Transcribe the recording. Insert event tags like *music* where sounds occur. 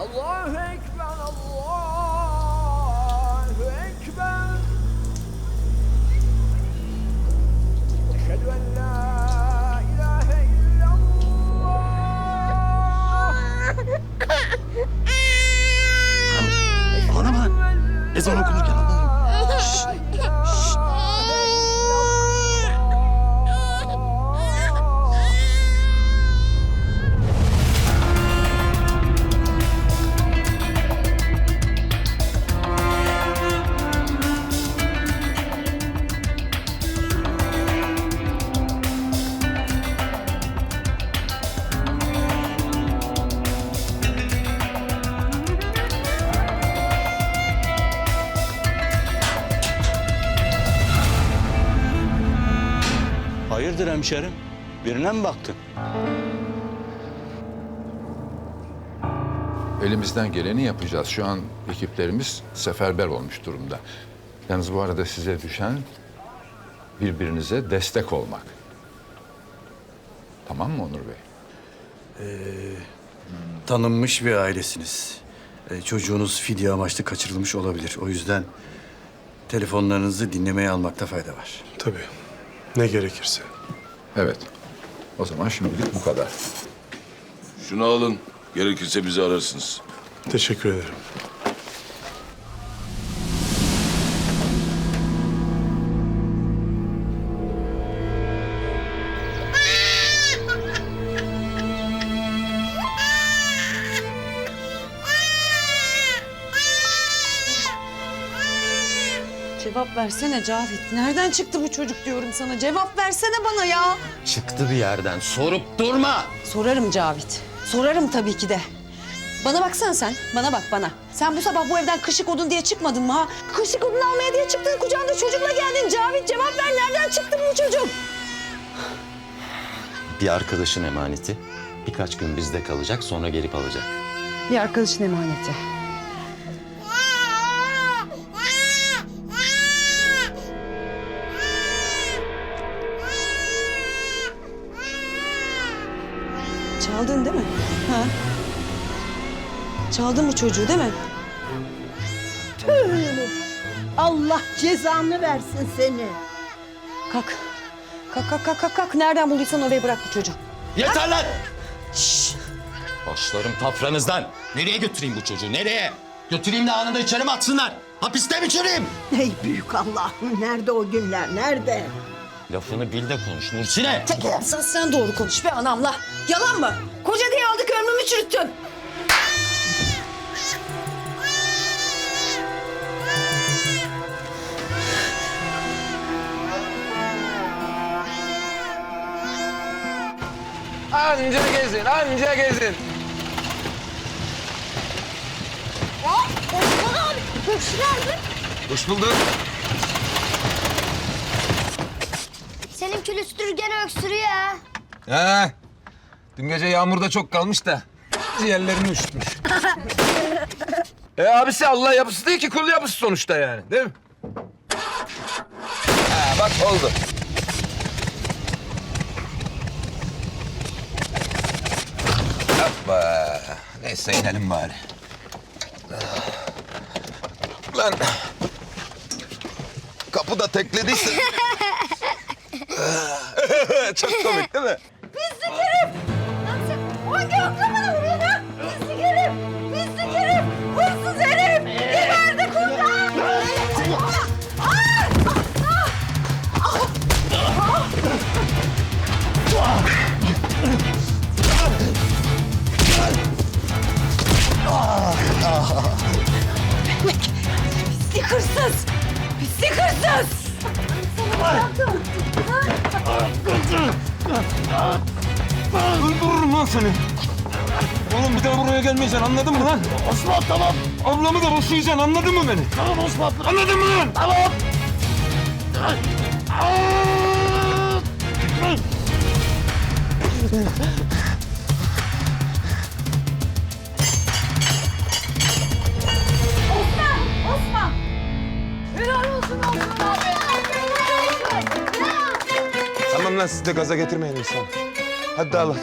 Allahu Ekber, Allahu Ekber. Eşhedü en la ilahe illallah. Bak. Ezan okunurken Hayırdır hemşerim? Birine mi baktın? Elimizden geleni yapacağız. Şu an ekiplerimiz seferber olmuş durumda. Yalnız bu arada size düşen birbirinize destek olmak. Tamam mı Onur Bey? Tanınmış bir ailesiniz. Ee, çocuğunuz fidye amaçlı kaçırılmış olabilir. O yüzden telefonlarınızı dinlemeye almakta fayda var. Tabii. Ne gerekirse. Evet. O zaman şimdilik bu kadar. Şunu alın. Gerekirse bizi ararsınız. Teşekkür ederim. Cevap versene Cavit. Nereden çıktı bu çocuk diyorum sana. Cevap versene bana ya. Çıktı bir yerden. Sorup durma. Sorarım Cavit. Sorarım tabii ki de. Bana baksana sen. Bana bak bana. Sen bu sabah bu evden kışık odun diye çıkmadın mı ha? Kışık odun almaya diye çıktın. Kucağında çocukla geldin. Cavit cevap ver. Nereden çıktı bu çocuk? Bir arkadaşın emaneti. Birkaç gün bizde kalacak sonra gelip alacak. Bir arkadaşın emaneti. Çaldın değil mi? Ha? Çaldın bu çocuğu değil mi? Allah cezanı versin seni. Kalk. Kalk kalk kalk kalk. kalk. Nereden bulduysan oraya bırak bu çocuğu. Yeter lan! Şşş. Başlarım tafranızdan. Nereye götüreyim bu çocuğu? Nereye? Götüreyim de anında içeri mi atsınlar? Hapiste mi çürüyeyim? Ey büyük Allah'ım nerede o günler nerede? Lafını bil de konuş Nursine. Tek sen, sen doğru konuş be anamla. Yalan mı? Koca diye aldık ömrümü çürüttün. Anca gezin, anca gezin. Hoş bulduk. Senin külüstür gene öksürüyor ha. He. Dün gece yağmurda çok kalmış da ciğerlerini üşütmüş. e abisi Allah yapısı değil ki kul yapısı sonuçta yani değil mi? Ha bak oldu. Hoppa. Neyse inelim bari. Lan. Kapıda teklediyse. *laughs* *laughs* Çok komik değil mi? Hangi akla bana vuruyorsun ha? Pislik herif! Pislik herif! Hırsız herif! Geberdi kurtar! Pislik hırsız. Pislik hırsız. Öldürürüm lan seni. Oğlum bir daha buraya gelmeyeceksin anladın mı lan? Osman tamam. Ablamı da boşayacaksın anladın mı beni? Tamam Osman. Anladın mı lan? Tamam. Tamam lan siz de gaza getirmeyin insan. Hadi dağılın.